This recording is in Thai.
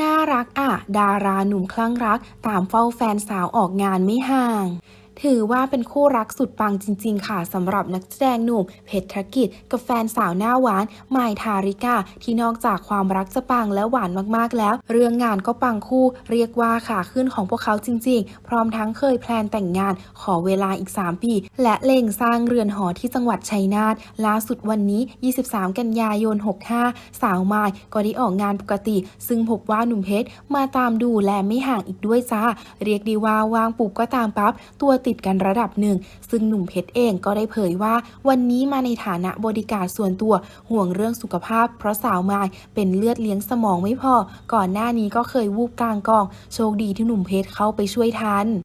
น่ารักอะ ดาราหนุ่มคลั่งรัก ตามเฝ้าแฟนสาวออกงานไม่ห่าง ถือว่าเป็นคู่รักสุดปังจริง ๆ ค่ะสำหรับนักแสดงหนุ่มเพชรธกิจ กับแฟนสาวหน้าหวานไมทาริกาที่นอกจากความรักจะปังและหวานมากๆแล้ว เรื่องงานก็ปังคู่เรียกว่าขาขึ้นของพวกเขาจริง ๆ พร้อมทั้งเคยแพลนแต่งงาน ขอเวลาอีก 3 ปี และเล็งสร้างเรือนหอที่จังหวัดชัยนาทล่าสุดวันนี้ 23 กันยายน 65 สาวไมก็ได้ออกงานปกติ ซึ่งพบว่าหนุ่มเพชรมาตามดูแลไม่ห่างอีกด้วยจ้าเรียกดีว่าวางปุ๊บก็ตามปั๊บตัวติดกันระดับหนึ่ง ซึ่งหนุ่มเพชรเองก็ได้เผยว่า วันนี้มาในฐานะบริการส่วนตัวห่วงเรื่องสุขภาพ เพราะสาวมายเป็นเลือดเลี้ยงสมองไม่พอ ก่อนหน้านี้ก็เคยวูบกลางกอง โชคดีที่หนุ่มเพชรเข้าไปช่วยทัน